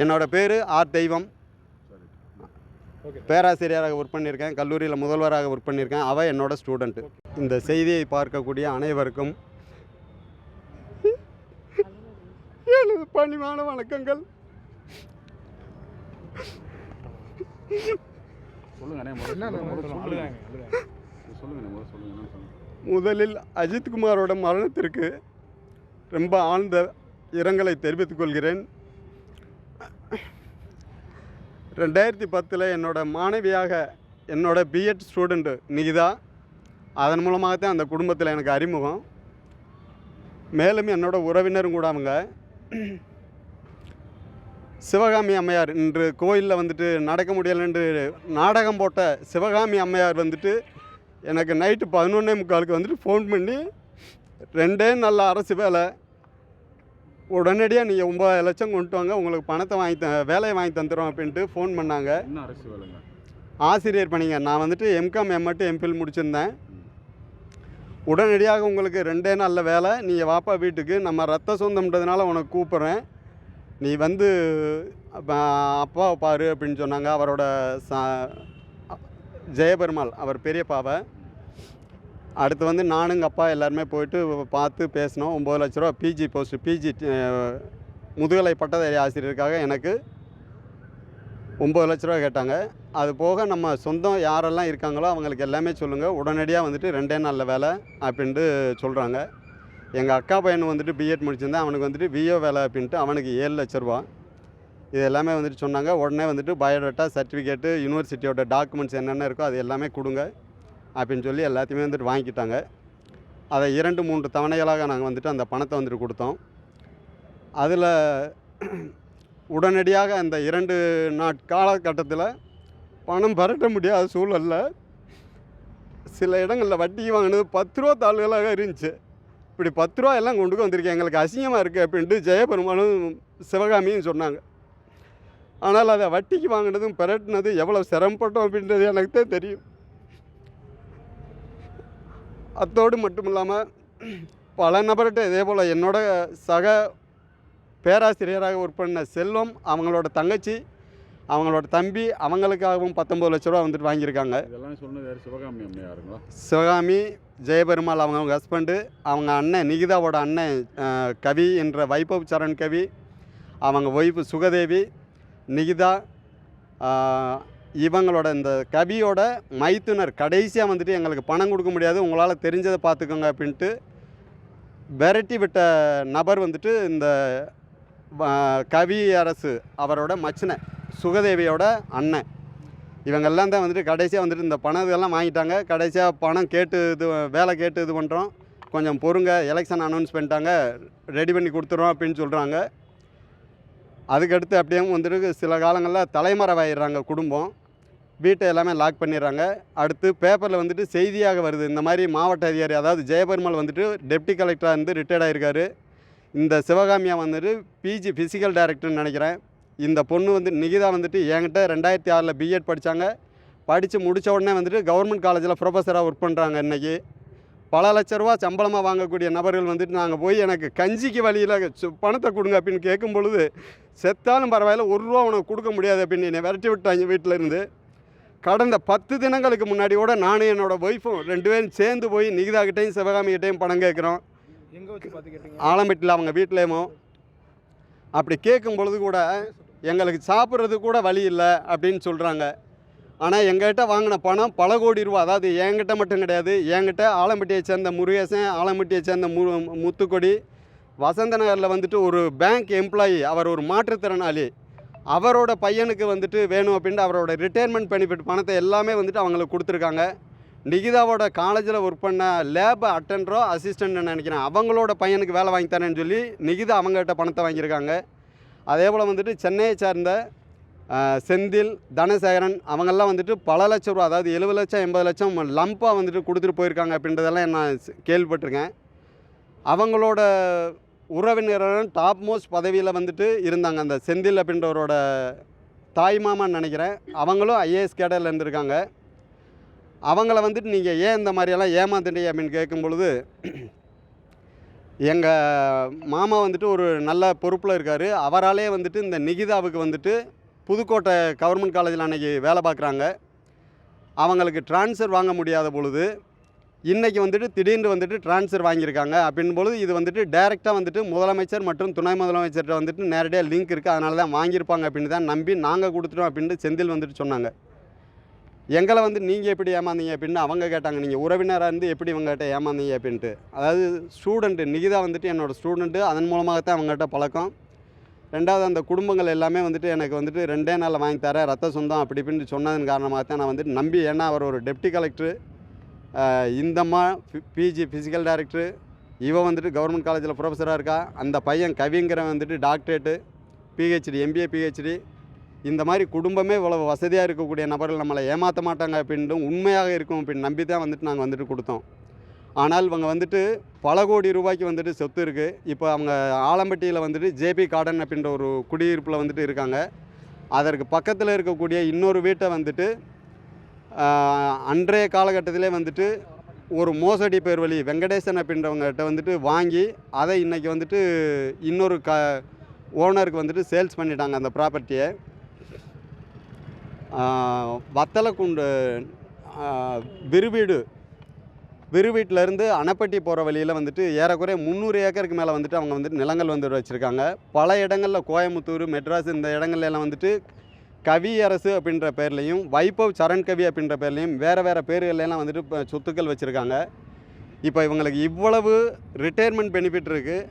என்னோட பேர் ஆர் தெய்வம். பேராசிரியராக ஒர்க் பண்ணியிருக்கேன். கல்லூரியில் முதல்வராக ஒர்க் பண்ணியிருக்கேன். அவள் என்னோட ஸ்டூடெண்ட்டு இந்த செய்தியை பார்க்கக்கூடிய அனைவருக்கும் எனது பணிவான வணக்கங்கள். முதலில் அஜித்குமாரோட மரணத்திற்கு ரொம்ப ஆழ்ந்த இரங்கலை தெரிவித்துக் கொள்கிறேன். ரெண்டாயிரத்தி பத்தில் என்னோட மாணவியாக என்னோடய பிஎட் ஸ்டூடெண்ட்டு நிகிதா. அதன் மூலமாக தான் அந்த குடும்பத்தில் எனக்கு அறிமுகம். மேலும் என்னோட உறவினரும் கூட அவங்க. சிவகாமி அம்மையார் இன்று கோயிலில் வந்துட்டு நடக்க முடியலைன்று நாடகம் போட்ட சிவகாமி அம்மையார் வந்துட்டு எனக்கு நைட்டு பதினொன்னே முக்காலுக்கு வந்துட்டு ஃபோன் பண்ணி ரெண்டே நல்ல அரசு வேலை உடனடியாக நீங்கள் ஒம்பது லட்சம் கொண்டு வாங்க. உங்களுக்கு பணத்தை வாங்கி த வேலையை வாங்கி தந்துடுறோம் அப்படின்ட்டு ஃபோன் பண்ணாங்க. என்ன அரசு வேலைங்க? ஆசிரியர் பணிங்க. நான் வந்துட்டு எம்காம் எம்எட்டு எம்பில் முடிச்சிருந்தேன். உடனடியாக உங்களுக்கு ரெண்டே நல்ல வேலை. நீங்கள் வாப்பா வீட்டுக்கு. நம்ம ரத்த சொந்தம்ன்றதுனால உனக்கு கூப்பிட்றேன். நீ வந்து அப்ப அப்பாவை பாரு அப்படின்னு சொன்னாங்க. அவரோட ச ஜெயபெருமாள் அவர் பெரியப்பாவை. அடுத்து வந்து நானும் எங்கள் அப்பா எல்லாருமே போயிட்டு பார்த்து பேசினோம். ஒம்பது லட்ச ரூபா பிஜி போஸ்ட் பிஜி முதுகலை பட்டதாரி ஆசிரியருக்காக எனக்கு ஒம்பது லட்ச ரூபா கேட்டாங்க. அது போக நம்ம சொந்தம் யாரெல்லாம் இருக்காங்களோ அவங்களுக்கு எல்லாமே சொல்லுங்கள் உடனடியாக வந்துட்டு ரெண்டே நாளில் வேலை அப்படின்ட்டு சொல்கிறாங்க எங்கள் அக்கா பையன் வந்துட்டு பிஎட் முடிச்சிருந்தேன் அவனுக்கு வந்துட்டு விஓ வேலை அப்படின்ட்டு அவனுக்கு ஏழு லட்ச ரூபா. இது எல்லாமே வந்துட்டு சொன்னாங்க. உடனே வந்துட்டு பயோடேட்டா சர்டிஃபிகேட்டு யூனிவர்சிட்டியோட டாக்குமெண்ட்ஸ் என்னென்ன இருக்கோ அது எல்லாமே கொடுங்க. அப்படின்னு சொல்லி எல்லாத்தையுமே வந்துட்டு வாங்கிட்டாங்க அதை இரண்டு மூன்று தவணைகளாக நாங்கள் வந்துட்டு அந்த பணத்தை வந்துட்டு கொடுத்தோம். அதில் உடனடியாக அந்த இரண்டு நாட் காலகட்டத்தில் பணம் பரட்ட முடியாத சூழலில் சில இடங்களில் வட்டிக்கு வாங்கினது பத்து ரூபா தாள்களாக இருந்துச்சு. இப்படி பத்து ரூபா எல்லாம் கொண்டு வந்திருக்கேன். எங்களுக்கு அசிங்கமாக இருக்குது அப்படின்ட்டு ஜெயபெருமானும் சிவகாமியும் சொன்னாங்க. ஆனால் அதை வட்டிக்கு வாங்கினதும் பெரட்டினது எவ்வளோ சிரமப்பட்டோம் அப்படின்றது எனக்கு தான் தெரியும். அத்தோடு மட்டும் இல்லாமல் பல நபர்கிட்ட இதே போல் என்னோட சக பேராசிரியராக ஒர்க் பண்ண செல்வம் அவங்களோட தங்கச்சி அவங்களோட தம்பி அவங்களுக்காகவும் பத்தொம்பது லட்ச ரூபா வந்துட்டு வாங்கியிருக்காங்க. இதெல்லாம் சொன்னது யார்? சிவகாமி அம்மையாருங்களா சிவகாமி ஜெயபெருமாள் அவங்க அவங்க ஹஸ்பண்டு அவங்க அண்ணன் நிகிதாவோட அண்ணன் கவி என்ற வைபவ் சரண் கவி அவங்க ஒய்ஃபு சுகதேவி நிகிதா இவங்களோட இந்த கவியோட மைத்துனர் கடைசியாக வந்துட்டு எங்களுக்கு பணம் கொடுக்க முடியாது. உங்களால் தெரிஞ்சதை பார்த்துக்கோங்க அப்படின்ட்டு விரட்டி விட்ட நபர் வந்துட்டு இந்த வ- கவி அரசு அவரோட மச்சினை சுகதேவியோட அண்ணன். இவங்கெல்லாம் தான் வந்துட்டு கடைசியாக வந்துட்டு இந்த பணம் இதெல்லாம் வாங்கிட்டாங்க. கடைசியாக பணம் கேட்டு இது வேலை கேட்டு இது பண்ணுறோம் கொஞ்சம் பொறுங்க எலெக்ஷன் அனௌன்ஸ் பண்ணிட்டாங்க. ரெடி பண்ணி கொடுத்துறோம் அப்படின்னு சொல்கிறாங்க அதுக்கடுத்து அப்படியே வந்துட்டு சில காலங்களில் தலைமறைவாயிடுறாங்க குடும்பம். வீட்டை எல்லாமே லாக் பண்ணிடுறாங்க. அடுத்து பேப்பரில் வந்துட்டு செய்தியாக வருது. இந்த மாதிரி மாவட்ட அதிகாரி அதாவது ஜெயபெருமாள் வந்துட்டு டெப்டி கலெக்டராக இருந்து ரிட்டையர்ட் ஆகிருக்காரு இந்த சிவகாமியா வந்துட்டு பிஜி ஃபிசிக்கல் டைரக்டர்னு நினைக்கிறேன். இந்த பொண்ணு வந்து நிகிதா வந்துட்டு என்கிட்ட ரெண்டாயிரத்தி ஆறில் பிஎட் படித்தாங்க படித்து முடித்த உடனே வந்துட்டு கவர்மெண்ட் காலேஜில் ப்ரொஃபஸராக ஒர்க் பண்ணுறாங்க இன்றைக்கி பல லட்ச ரூபா சம்பளமாக வாங்கக்கூடிய நபர்கள் வந்துட்டு நாங்கள் போய் எனக்கு கஞ்சிக்கு வழியில் பணத்தை கொடுங்க அப்படின்னு கேட்கும் பொழுது செத்தாலும் பரவாயில்ல ஒரு ரூபா உனக்கு கொடுக்க முடியாது அப்படின்னு என்னை விரட்டி விட்டாங்க வீட்டில் இருந்து. கடந்த பத்து தினங்களுக்கு முன்னாடி கூட நானும் என்னோட ஒய்ஃபும் ரெண்டு பேரும் சேர்ந்து போய் நிகிதாகிட்டையும் சிவகாமிகிட்டையும் பணம் கேட்குறோம். ஆலம்பட்டியில் அவங்க வீட்டிலேயும். அப்படி கேட்கும் பொழுது கூட எங்களுக்கு சாப்பிட்றது கூட வழி இல்லை அப்படின்னு சொல்கிறாங்க ஆனால் எங்ககிட்ட வாங்கின பணம் பல கோடி ரூபா அதாவது என்கிட்ட மட்டும் கிடையாது என்கிட்ட ஆலம்பட்டியை சேர்ந்த முருகேசன் ஆலம்பட்டியை சேர்ந்த மு முத்துக்கொடி வசந்த நகரில் வந்துட்டு ஒரு பேங்க் எம்ப்ளாயி அவர் ஒரு மாற்றுத்திறனாளி. அவரோட பையனுக்கு வந்துட்டு வேணும் அப்படின்ட்டு அவரோட ரிட்டையர்மெண்ட் பெனிஃபிட் பணத்தை எல்லாமே வந்துட்டு அவங்களுக்கு கொடுத்துருக்காங்க. நிகிதாவோட காலேஜில் ஒர்க் பண்ண லேப் அட்டெண்டரோ அசிஸ்டன்ட்னு நினைக்கிறேன். அவங்களோட பையனுக்கு வேலை வாங்கி தரேன்னு சொல்லி நிகிதா அவங்ககிட்ட பணத்தை வாங்கியிருக்காங்க. அதே போல் வந்துட்டு சென்னையை சார்ந்த செந்தில் தனசேகரன் அவங்கெல்லாம் வந்துட்டு பல லட்சம் ரூபா அதாவது எழுபது லட்சம் எண்பது லட்சம் லம்பாக வந்துட்டு கொடுத்துட்டு போயிருக்காங்க அப்படின்றதெல்லாம் நான் கேள்விப்பட்டிருக்கேன். அவங்களோட உறவினரும் டாப் மோஸ்ட் பதவியில் வந்துட்டு இருந்தாங்க. அந்த செந்தில் அப்படின்றவரோட தாய் மாமான்னு நினைக்கிறேன். அவங்களும் ஐஏஎஸ் கேடரில் இருந்திருக்காங்க. அவங்கள வந்துட்டு நீங்கள் ஏன் இந்த மாதிரியெல்லாம் ஏமாத்துட்டீங்க அப்படின்னு கேட்கும் பொழுது எங்கள் மாமா வந்துட்டு ஒரு நல்ல பொறுப்பில் இருக்கார். அவராலே வந்துட்டு இந்த நிகிதாவுக்கு வந்துட்டு புதுக்கோட்டை கவர்மெண்ட் காலேஜில் அன்றைக்கி வேலை பார்க்குறாங்க. அவங்களுக்கு ட்ரான்ஸ்ஃபர் வாங்க முடியாத பொழுது இன்றைக்கி வந்துட்டு திடீர்னு வந்துட்டு ட்ரான்ஸ்ஃபர் வாங்கியிருக்காங்க. அப்படின் பொழுது இது வந்துட்டு டைரெக்டாக வந்துட்டு முதலமைச்சர் மற்றும் துணை முதலமைச்சர்கிட்ட வந்துட்டு நேரடியாக லிங்க் இருக்குது அதனால தான் வாங்கியிருப்பாங்க அப்படின்னு தான் நம்பி நாங்கள் கொடுத்துட்டோம் அப்படின்ட்டு செந்தில் வந்துட்டு சொன்னாங்க. எங்களை வந்து நீங்கள் எப்படி ஏமாந்தீங்க அப்படின்னு அவங்க கேட்டாங்க. நீங்கள் உறவினராக இருந்து எப்படி இவங்ககிட்ட ஏமாந்தீங்க அப்படின்ட்டு. அதாவது ஸ்டூடெண்ட்டு நிகிதா வந்துட்டு என்னோடய ஸ்டூடெண்ட்டு அதன் மூலமாகத்தான் அவங்ககிட்ட பழக்கம். ரெண்டாவது அந்த குடும்பங்கள் எல்லாமே வந்துட்டு எனக்கு வந்துட்டு ரெண்டே நாளில் வாங்கி தரேன். ரத்த சொந்தம் அப்படி இப்படின்னு சொன்னதன் காரணமாகத்தான் நான் வந்துட்டு நம்பி. ஏன்னா அவர் ஒரு டெப்டி கலெக்டர் இந்தம்மா பிஜி ஃபிசிக்கல் டைரக்டரு இவன் வந்துட்டு கவர்மெண்ட் காலேஜில் ப்ரொஃபஸராக இருக்கா? அந்த பையன் கவிங்கிறவன் வந்துட்டு டாக்டரேட்டு பிஹெச்டி எம்பிஏ பிஹெச்டி இந்த மாதிரி குடும்பமே இவ்வளோ வசதியாக இருக்கக்கூடிய நபர்கள் நம்மளை ஏமாற்ற மாட்டாங்க அப்படின்ட்டும் உண்மையாக இருக்கும் அப்படின்னு நம்பி தான் வந்துட்டு நாங்கள் வந்துட்டு கொடுத்தோம். ஆனால் இவங்க வந்துட்டு பல கோடி ரூபாய்க்கு வந்துட்டு சொத்து இருக்குது இப்போ அவங்க ஆலம்பட்டியில் வந்துட்டு ஜேபி கார்டன் அப்படின்ற ஒரு குடியிருப்பில் வந்துட்டு இருக்காங்க. அதற்கு பக்கத்தில் இருக்கக்கூடிய இன்னொரு வீட்டை வந்துட்டு அன்றைய காலகட்டத்திலே வந்துட்டு ஒரு மோசடி பேர் வழி வெங்கடேசன் அப்படின்றவங்ககிட்ட வந்துட்டு வாங்கி அதை இன்றைக்கி வந்துட்டு இன்னொரு க ஓனருக்கு வந்துட்டு சேல்ஸ் பண்ணிட்டாங்க அந்த ப்ராப்பர்ட்டியை. வத்தலக்குண்டு விருவீடு விருவீட்டிலேருந்து அணப்பட்டி போகிற வழியில் வந்துட்டு ஏறக்குறைய முந்நூறு ஏக்கருக்கு மேலே வந்துட்டு அவங்க வந்துட்டு நிலங்கள் வந்து வச்சுருக்காங்க. பல இடங்களில் கோயம்புத்தூர் மெட்ராஸ் இந்த இடங்கள்லாம் எல்லாம் வந்துட்டு கவி அரசு அப்படின்ற பேர்லேயும் வைபவ் சரண் கவி அப்படின்ற பேர்லேயும் வேறு வேறு பேர்கள்ல வந்துட்டு இப்போ சொத்துக்கள் வச்சுருக்காங்க. இப்போ இவங்களுக்கு இவ்வளவு ரிட்டையர்மெண்ட் பெனிஃபிட் இருக்குது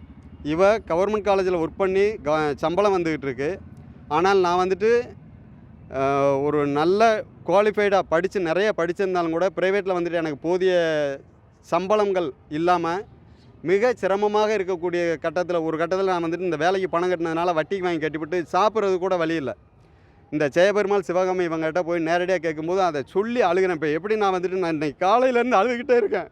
இவ கவர்மெண்ட் காலேஜில் ஒர்க் பண்ணி க சம்பளம் வந்துக்கிட்டு இருக்கு. ஆனால் நான் வந்துட்டு ஒரு நல்ல குவாலிஃபைடாக படித்து நிறைய படிச்சிருந்தாலும் கூட ப்ரைவேட்டில் வந்துட்டு எனக்கு போதிய சம்பளங்கள் இல்லாமல் மிக சிரமமாக இருக்கக்கூடிய கட்டத்தில் ஒரு கட்டத்தில் நான் வந்துட்டு இந்த வேலைக்கு பணம் கட்டினதுனால வட்டிக்கு வாங்கி கட்டிவிட்டு சாப்பிட்றது கூட வழி இல்லை. இந்த ஜெயபெருமாள் சிவகாமி இவங்ககிட்ட போய் நேரடியாக கேட்கும்போது அதை சொல்லி அழுகிறேன். இப்போ எப்படி நான் வந்துட்டு நான் இன்னைக்கு காலையிலேருந்து அழுதுகிட்டே இருக்கேன்.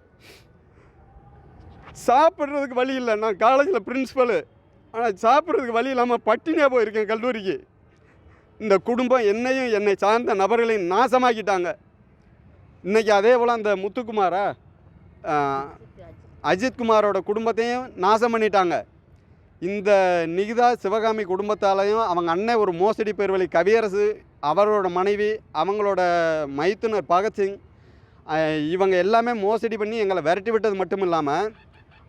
சாப்பிட்றதுக்கு வழி இல்லை. நான் காலேஜில் பிரின்ஸிபலு ஆனால் சாப்பிட்றதுக்கு வழி இல்லாமல் பட்டினியாக போயிருக்கேன் கல்லூரிக்கு. இந்த குடும்பம் என்னையும் என்னை சார்ந்த நபர்களையும் நாசமாக்கிட்டாங்க. இன்றைக்கி அதே போல் அந்த முத்துக்குமாரா அஜித்குமாரோட குடும்பத்தையும் நாசம் பண்ணிட்டாங்க. இந்த நிகிதா சிவகாமி குடும்பத்தாலையும் அவங்க அண்ணன் ஒரு மோசடி பேர்வழி கவியரசு அவரோட மனைவி அவங்களோட மைத்துனர் பகத்சிங் இவங்க எல்லாமே மோசடி பண்ணி எங்களை விரட்டி விட்டது மட்டும் இல்லாமல்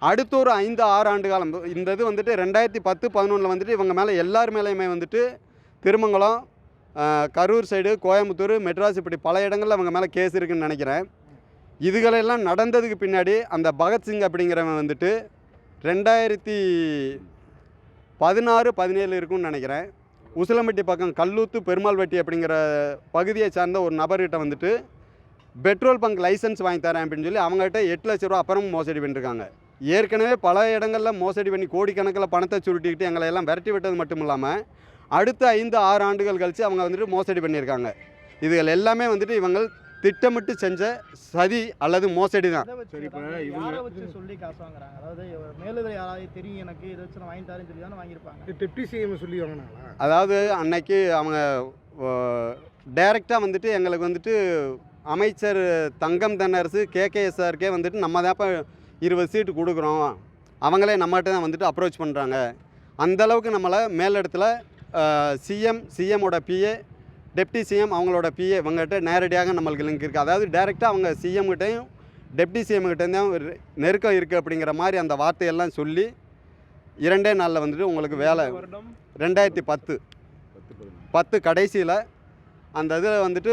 அடுத்த ஒரு ஐந்து ஆறு ஆண்டு காலம் இந்த இது வந்துட்டு ரெண்டாயிரத்தி பத்து பதினொன்றில் வந்துட்டு இவங்க மேலே எல்லார் மேலேயுமே வந்துட்டு திருமங்கலம் கரூர் சைடு கோயம்புத்தூர் மெட்ராஸ் இப்படி பல இடங்களில் அவங்க மேலே கேஸ் இருக்குன்னு நினைக்கிறேன். இதுகளெல்லாம் நடந்ததுக்கு பின்னாடி அந்த பகத்சிங் அப்படிங்கிறவன் வந்துட்டு ரெண்டாயிரத்தி பதினாறு பதினேழு இருக்கும்னு நினைக்கிறேன். உசிலம்பட்டி பக்கம் கல்லூத்து பெருமாள்வட்டி அப்படிங்கிற பகுதியை சார்ந்த ஒரு நபர்கிட்ட வந்துட்டு பெட்ரோல் பங்க் லைசன்ஸ் வாங்கி தரேன் அப்படின்னு சொல்லி அவங்ககிட்ட எட்டு லட்ச ரூபா அப்புறம் மோசடி பண்ணிருக்காங்க. ஏற்கனவே பல இடங்களில் மோசடி பண்ணி கோடிக்கணக்கில் பணத்தை சுருட்டிக்கிட்டு எங்களை எல்லாம் விரட்டி விட்டது மட்டும் இல்லாமல் அடுத்த ஐந்து ஆறு ஆண்டுகள் கழித்து அவங்க வந்துட்டு மோசடி பண்ணியிருக்காங்க. இதுகள் எல்லாமே வந்துட்டு இவங்க திட்டமிட்டு செஞ்ச சதி அல்லது மோசடி தான் எதை வச்சு சரி, இப்ப கேட்டாங்க? இவங்க- யாரை வச்சு சொல்லி காசு வாங்குறாங்க? அதாவது மேலதில் யாராவது தெரியும் எனக்கு இதை வச்சு நான் வாங்கி தரேன்னு சொல்லி தானே வாங்கியிருப்பாங்க? டெப்டி சிஎம் சொல்லி வாங்கினாங்களா? அதாவது அன்னைக்கு அவங்க டைரெக்டாக வந்துட்டு எங்களுக்கு வந்துட்டு அமைச்சர் தங்கம் தென்னரசு கேகேஎஸ்ஆருக்கே வந்துட்டு நம்ம தான் இப்போ இருபது சீட்டு கொடுக்குறோம். அவங்களே நம்மகிட்ட தான் வந்துட்டு அப்ரோச் பண்ணுறாங்க அந்தளவுக்கு நம்மளை மேலிடத்துல சிஎம் சிஎம்மோட பிஏ டெப்டி சிஎம் அவங்களோட பிஏ இவங்ககிட்ட நேரடியாக நம்மளுக்கு லிங்க் இருக்குது அதாவது டைரெக்டாக அவங்க சிஎம் கிட்டேயும் டெப்டி சிஎம் கிட்டேயும் ஒரு நெருக்கம் இருக்குது அப்படிங்கிற மாதிரி அந்த வார்த்தையெல்லாம் சொல்லி இரண்டே நாளில் வந்துட்டு உங்களுக்கு வேலை. ரெண்டாயிரத்தி பத்து. பத்து கடைசியில் அந்த இதில் வந்துட்டு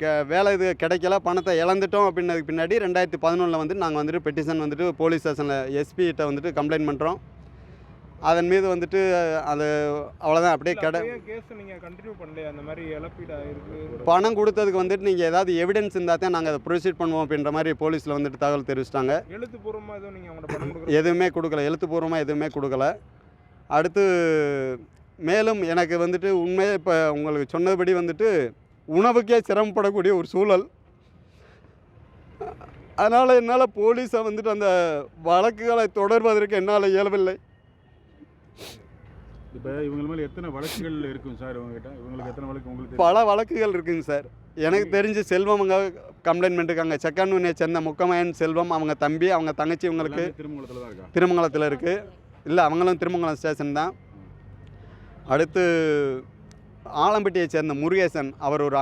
கெ வேலை இது கிடைக்கல பணத்தை இழந்துட்டோம் அப்படின்னதுக்கு பின்னாடி ரெண்டாயிரத்தி பதினொன்றில் வந்து நாங்கள் வந்துட்டு பெட்டிஷன் வந்துட்டு போலீஸ் ஸ்டேஷனில் எஸ்பிகிட்ட வந்துட்டு கம்ப்ளைண்ட் பண்ணுறோம் அதன் மீது வந்துட்டு அது அவ்வளோதான் அப்படியே கடை பணம் கொடுத்ததுக்கு வந்துட்டு நீங்கள் ஏதாவது எவிடன்ஸ் இருந்தால் தான் நாங்கள் அதை ப்ரொசீட் பண்ணுவோம் அப்படின்ற மாதிரி போலீஸில் வந்துட்டு தகவல் தெரிவிச்சிட்டாங்க. எழுத்துப்பூர்வமா எதுவும் நீங்க அவங்கள்ட்ட பணம் கொடுக்குறது எதுவுமே கொடுக்கல. எழுத்துப்பூர்வமாக எதுவுமே கொடுக்கல. அடுத்து மேலும் எனக்கு வந்துட்டு உண்மையே இப்போ உங்களுக்கு சொன்னபடி வந்துட்டு உணவுக்கே சிரமப்படக்கூடிய ஒரு சூழல். அதனால் என்னால் போலீஸை வந்துட்டு அந்த வழக்குகளை தொடர்வதற்கு என்னால் இயலவில்லை. இப்போ இவங்க மேலே எத்தனை வழக்குகள் இருக்கும் சார் இவங்ககிட்ட இவங்களுக்கு எத்தனை வழக்கு உங்களுக்கு? பல வழக்குகள் இருக்குங்க சார். எனக்கு தெரிஞ்சு செல்வம் அவங்க கம்ப்ளைண்ட் பண்ணிருக்காங்க செக்கன்னூனை சேர்ந்த முக்கமயன் செல்வம் அவங்க தம்பி அவங்க தங்கச்சி இவங்களுக்கு திருமங்கலத்தில் தான் இருக்கா? திருமங்கலத்தில் இருக்குது இல்லை அவங்களும் திருமங்கலம் ஸ்டேஷன் தான். அடுத்து ஆலம்பட்டியை சேர்ந்த முருகேசன் அவர் ஒரு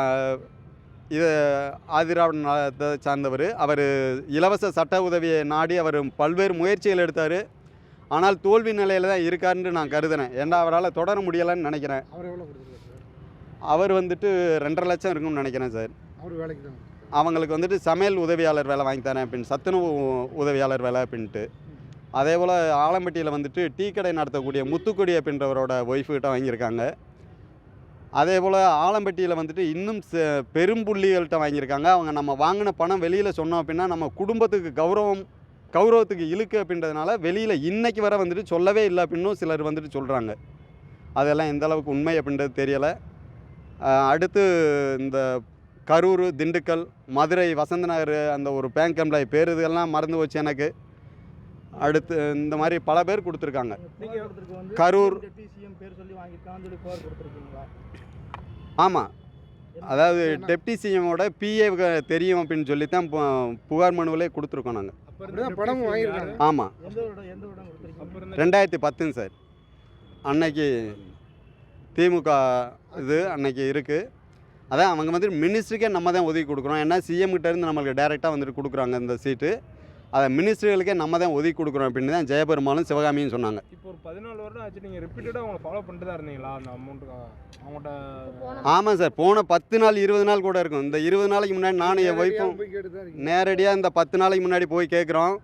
இது ஆதிராவிட நலத்தை சார்ந்தவர். அவர் இலவச சட்ட உதவியை நாடி அவர் பல்வேறு முயற்சிகள் எடுத்தார். ஆனால் தோல்வி நிலையில் தான் இருக்காருன்னு நான் கருதுனேன் ஏன்னா அவரால் தொடர முடியலைன்னு நினைக்கிறேன். அவர் வந்துட்டு ரெண்டரை லட்சம் இருக்கும்னு நினைக்கிறேன் சார். அவர் வேலைக்கு தான் அவங்களுக்கு வந்துட்டு சமையல் உதவியாளர் வேலை வாங்கி தரேன் அப்படின்னு சத்துணவு உதவியாளர் வேலை அப்படின்ட்டு. அதே போல் ஆலம்பட்டியில் வந்துட்டு டீ கடை நடத்தக்கூடிய முத்துக்குடி அப்படின்றவரோட ஒய்ஃபு கிட்ட வாங்கியிருக்காங்க. அதே போல் ஆலம்பட்டியில் வந்துட்டு இன்னும் பெரும்புள்ளிகள்கிட்ட வாங்கியிருக்காங்க. அவங்க நம்ம வாங்கின பணம் வெளியில் சொன்னோம் அப்படின்னா நம்ம குடும்பத்துக்கு கௌரவம் கௌரவத்துக்கு இழுக்கு அப்படின்றதுனால வெளியில் இன்னைக்கு வர வந்துட்டு சொல்லவே இல்லை அப்படின்னும் சிலர் வந்துட்டு சொல்கிறாங்க அதெல்லாம் எந்த அளவுக்கு உண்மை அப்படின்றது தெரியலை. அடுத்து இந்த கரூர் திண்டுக்கல் மதுரை வசந்த நகர் அந்த ஒரு பேங்க் எம்ப்ளாயி பேர் இதெல்லாம் மறந்து போச்சு எனக்கு. அடுத்து இந்த மாதிரி பல பேர் கொடுத்துருக்காங்க. கரூர். ஆமாம் அதாவது டெப்டி சிஎமோட பிஏ தெரியும் அப்படின்னு சொல்லி தான் புகார் மனுவிலே கொடுத்துருக்கோம் நாங்கள் பணமும் வாங்கியிருக்காங்க. ஆமாம் ரெண்டாயிரத்தி பத்துங்க சார். அன்னைக்கு திமுக இது அன்னைக்கு இருக்குது அதான் அவங்க வந்து மினிஸ்ட்ருக்கே நம்ம தான் ஒதுக்கி கொடுக்குறோம் ஏன்னா சிஎம் கிட்ட இருந்து நம்மளுக்கு டேரெக்டாக வந்துட்டு கொடுக்குறாங்க இந்த சீட்டு அதை மினிஸ்டர்களுக்கே நம்ம தான் ஒதுக்கி கொடுக்குறோம் அப்படின்னு தான் ஜெயபெருமாளும் சிவகாமியும் சொன்னாங்க. இப்போ ஒரு பதினாலு வருடம் ஆச்சு நீங்கள் ரிப்பீட்டடாக அவங்களை ஃபாலோ பண்ணிட்டு தான் இருந்தீங்களா அந்த அமௌண்ட்டுக்காக அவங்கள்ட்ட ஆமாம் சார் போன பத்து நாள் இருபது நாள் கூட இருக்கும். இந்த இருபது நாளைக்கு முன்னாடி நானும் என் ஒய்ஃபும் நேரடியாக இந்த பத்து நாளைக்கு முன்னாடி போய் கேட்குறோம்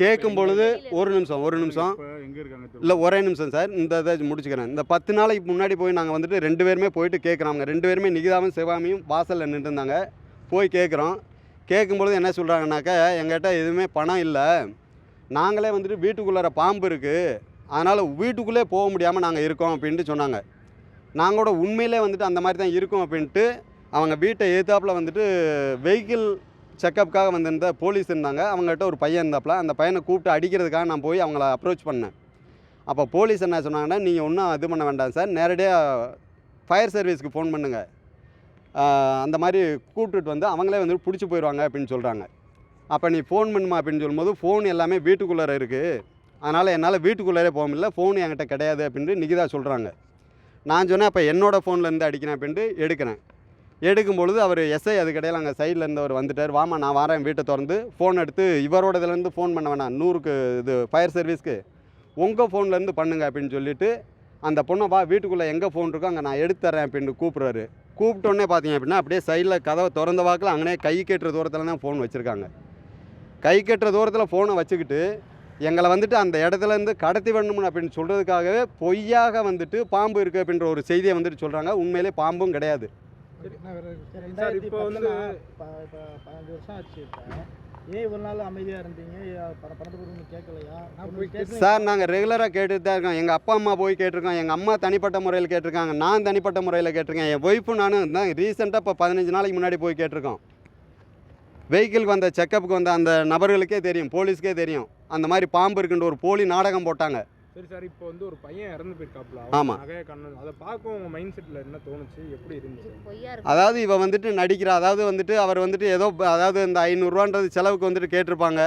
கேட்கும் பொழுது ஒரு நிமிஷம் ஒரு நிமிஷம். இப்போ எங்கே இருக்காங்க திரும்ப? இல்லை ஒரே நிமிஷம் சார். இந்த இதை முடிச்சுக்கிறேன். இந்த பத்து நாளைக்கு முன்னாடி போய் நாங்கள் வந்துட்டு ரெண்டு பேருமே போயிட்டு கேட்குறோம் அவங்க ரெண்டு பேருமே நிகிதாவும் சிவாமியும் வாசலில் நின்று இருந்தாங்க போய் கேட்குறோம் கேட்கும்பொழுது என்ன சொல்கிறாங்கனாக்கா எங்கள்கிட்ட எதுவுமே பணம் இல்லை. நாங்களே வந்துட்டு வீட்டுக்குள்ளார பாம்பு இருக்குது அதனால் வீட்டுக்குள்ளே போக முடியாமல் நாங்கள் இருக்கோம் அப்படின்ட்டு சொன்னாங்க. நாங்களோட உண்மையிலே வந்துட்டு அந்த மாதிரி தான் இருக்கோம் அப்படின்ட்டு அவங்க வீட்டை எதிர்த்தாப்புல வந்துட்டு வெஹிக்கிள் செக்கப்புக்காக வந்திருந்த போலீஸ் இருந்தாங்க. அவங்ககிட்ட ஒரு பையன் இருந்தாப்புல. அந்த பையனை கூப்பிட்டு அடிக்கிறதுக்காக நான் போய் அவங்கள அப்ரோச் பண்ணேன். அப்போ போலீஸ் என்ன சொன்னாங்கன்னா நீங்கள் ஒன்றும் இது பண்ண வேண்டாம் சார். நேரடியாக ஃபயர் சர்வீஸ்க்கு ஃபோன் பண்ணுங்கள் அந்த மாதிரி கூப்பிட்டுட்டு வந்து அவங்களே வந்து பிடிச்சி போயிடுவாங்க அப்படின்னு சொல்கிறாங்க அப்போ நீ ஃபோன் பண்ணுமா அப்படின்னு சொல்லும்போது ஃபோன் எல்லாமே வீட்டுக்குள்ளே இருக்குது அதனால் என்னால் வீட்டுக்குள்ளாரே போக முடியல ஃபோன் என்கிட்ட கிடையாது அப்படின்ட்டு நிகிதா சொல்கிறாங்க நான் சொன்னேன் அப்போ என்னோடய ஃபோன்லேருந்து அடிக்கிறேன் அப்படின்ட்டு எடுக்கிறேன். எடுக்கும் பொழுது அவர் எஸ்ஐ அது கிடையாது அங்கே சைடில் இருந்தவர் வந்துட்டார். வாமா நான் வரேன் வீட்டை திறந்து ஃபோன் எடுத்து இவரோட இதுலேருந்து ஃபோன் பண்ண வேணாம் நூறுக்கு இது ஃபயர் சர்வீஸ்க்கு உங்கள் ஃபோன்லேருந்து பண்ணுங்க அப்படின்னு சொல்லிட்டு அந்த பொண்ணை வா வீட்டுக்குள்ளே எங்கே ஃபோன் இருக்கோ அங்கே நான் எடுத்து தரேன் அப்படின்னு கூப்பிட்றாரு. கூப்பிட்டோன்னே பார்த்தீங்க அப்படின்னா அப்படியே சைடில் கதவை திறந்த வாக்கில் அங்கனே கை கட்டுற தூரத்தில் தான் ஃபோன் வச்சுருக்காங்க. கை கட்டுற தூரத்தில் ஃபோனை வச்சுக்கிட்டு எங்களை வந்துட்டு அந்த இடத்துல இருந்து கடத்தி வரணும் அப்படின்னு சொல்கிறதுக்காகவே பொய்யாக வந்துட்டு பாம்பு இருக்குது அப்படின்ற ஒரு செய்தியை வந்துட்டு சொல்கிறாங்க உண்மையிலே பாம்பும் கிடையாது. இப்போ வந்து- ஏன் இவ்வளோ நாள் அமைதியாக இருந்தீங்க? பணத்தை கேட்கலையா? சார் நாங்கள் ரெகுலராக கேட்டுட்டு தான் இருக்கோம். எங்கள் அப்பா அம்மா போய் கேட்டிருக்கோம் எங்கள் அம்மா தனிப்பட்ட முறையில் கேட்டிருக்காங்க. நான் தனிப்பட்ட முறையில் கேட்டிருக்கேன். என் ஒய்ஃபும் நானும் தான் ரீசெண்டாக இப்போ பதினஞ்சு நாளைக்கு முன்னாடி போய் கேட்டிருக்கோம். வெஹிக்கிளுக்கு வந்த செக்கப்புக்கு வந்த அந்த நபர்களுக்கே தெரியும். போலீஸ்க்கே தெரியும். அந்த மாதிரி பாம்பு இருக்குன்ற ஒரு போலி நாடகம் போட்டாங்க. சரி சார் இப்போ வந்து ஒரு பையன் இறந்து போயிருக்காப்ல ஆமா. நகைய கண்ணு அதை பார்க்க உங்கள் மைண்ட் செட்டில் என்ன தோணுச்சு? எப்படி இருந்துச்சு? பொய்யா இருக்கு. அதாவது இவ வந்துட்டு நடிக்கிறா அதாவது வந்துட்டு அவர் வந்துட்டு ஏதோ அதாவது இந்த ஐநூறுரூவான்றது செலவுக்கு வந்துட்டு கேட்டிருப்பாங்க.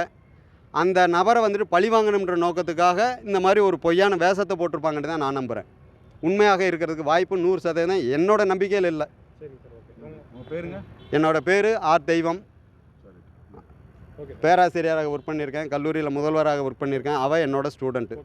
அந்த நபரை வந்துட்டு பழி வாங்கணுன்ற நோக்கத்துக்காக இந்த மாதிரி ஒரு பொய்யான வேஷத்தை போட்டிருப்பாங்கன்னு தான் நான் நம்புகிறேன் உண்மையாக இருக்கிறதுக்கு வாய்ப்பு நூறு சதவீதம் என்னோட நம்பிக்கையில் இல்லை. சரி சார் ஓகே உங்க- உங்கள் பேருங்க? என்னோட பேர் ஆர் தெய்வம். சரி. ஓகே பேராசிரியராக ஒர்க் பண்ணியிருக்கேன். கல்லூரியில் முதல்வராக ஒர்க் பண்ணியிருக்கேன். அவள் என்னோட ஸ்டூடெண்ட்டு